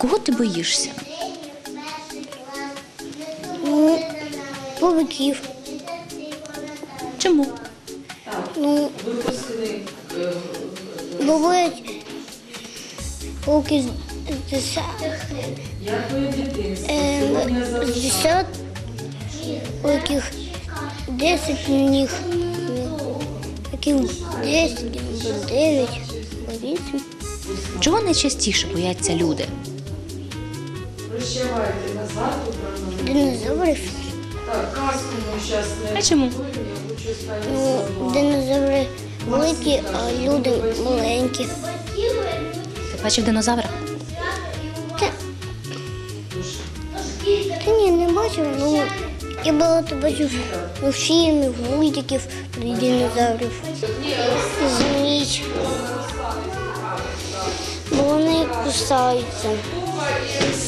Кого ти боїшся? Ну, павуків. Чому? Ну, бувають пауки з десят. Е, з десят, яких 10 на них, яких 10, або 9, або 8. Чого найчастіше бояться люди? Прощавайте назад, убрано. Динозаврів. Так, казку ми зараз не А чому? готуємо, я хочу останнє Ну, слова. динозаври великі, а люди маленькі. Ти бачив динозавра? Та, та ні, не бачив. Ну, я багато бачив ну, фільмів, мультиків про динозаврів. Змій. Бо вони кусаються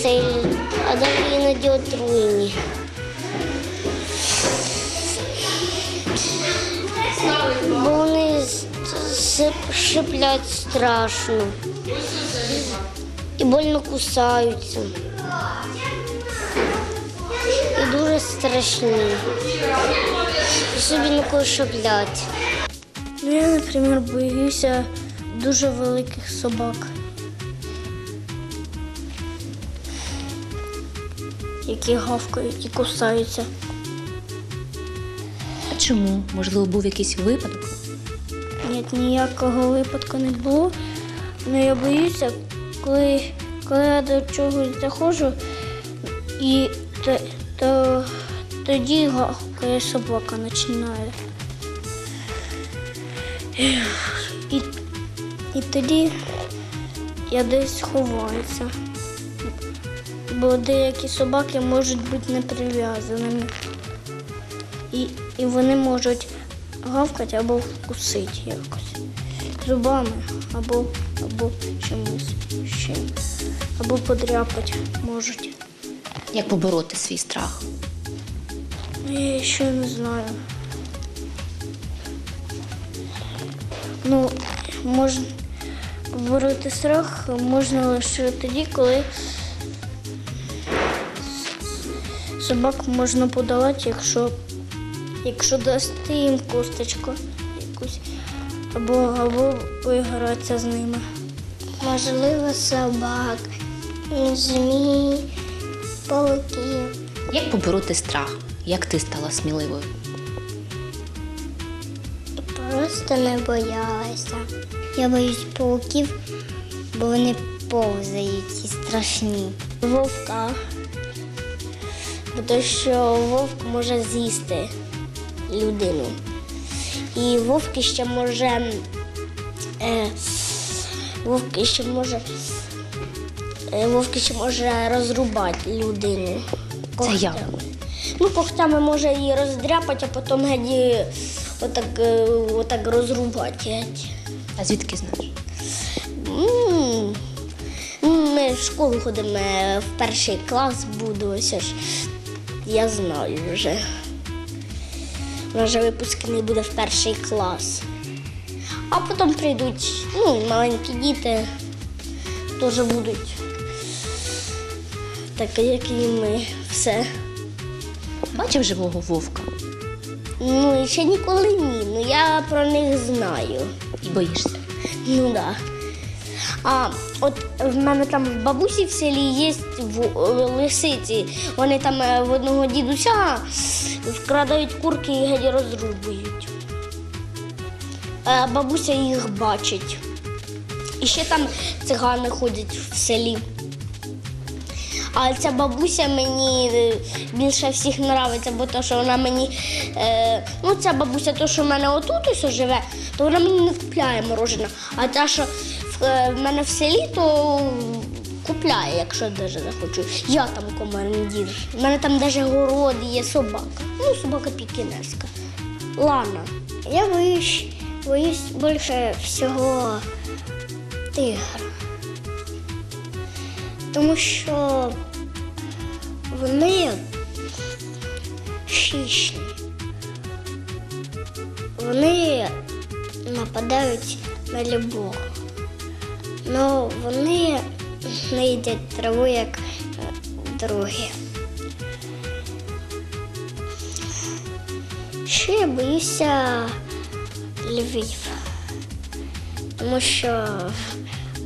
сильно, а далі іноді отруєні. Бо вони шиплять страшно і больно кусаються. І дуже страшні. Особливо шиплять. Ну, я, наприклад, боюся дуже великих собак. Які гавкають і кусаються. А чому? Можливо, був якийсь випадок? Ні, ніякого випадку не було. Але я боюся, коли, коли я до чогось заходжу, і то, то, тоді гавкає собака починає. І, і тоді я десь ховаюся. Бо деякі собаки можуть бути неприв'язаними. І, і вони можуть гавкати або вкусити якось зубами, або, або чимось ще. Або подряпати можуть. Як побороти свій страх? Я ще не знаю. Ну, можна побороти страх можна лише тоді, коли собак можна подолати, якщо, якщо дасти їм косточку якусь, або, або поігратися з ними. Можливо, собак, змій, пауків. Як побороти страх? Як ти стала сміливою? Просто не боялася. Я боюсь пауків, бо вони повзають і страшні. Вовка. Бо то, що вовк може з'їсти людину. І вовк ще може. Е, вовк ще може. Е, вовк ще може розрубати людину. Це як? Ну, когтями може її роздряпати, а потім геді отак, е, отак розрубати. геть. А звідки знаєш? М, Ми в школу ходимо е, в перший клас буду, ось ж. Я знаю вже. У нас вже випускний буде в перший клас. А потім прийдуть ну, маленькі діти, теж будуть. Так, як і ми, все. Бачив живого вовка Ну, ще ніколи ні. Ну я про них знаю. і боїшся. Ну да. А от в мене там в бабусі в селі є в- лисиці. Вони там е, в одного дідуся вкрадають курки і геть розрубують. А бабуся їх бачить. І ще там цигани ходять в селі. А ця бабуся мені е, більше всіх подобається, бо то, що вона мені. Е, ну, ця бабуся, то, що в мене отут ось живе, то вона мені не купляє морожене. А та, що в, е, мене в селі, то купляє, якщо даже захочу. Я там командир. У мене там навіть город є собака. Ну, собака пікінеска. Лана. Я боюсь, боюсь більше всього тигра. Тому що вони хищні. Вони нападають на любого. Ну вони не їдять траву, як е, другі. Ще я боюся львів, тому що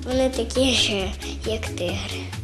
вони такі ж, як тигри.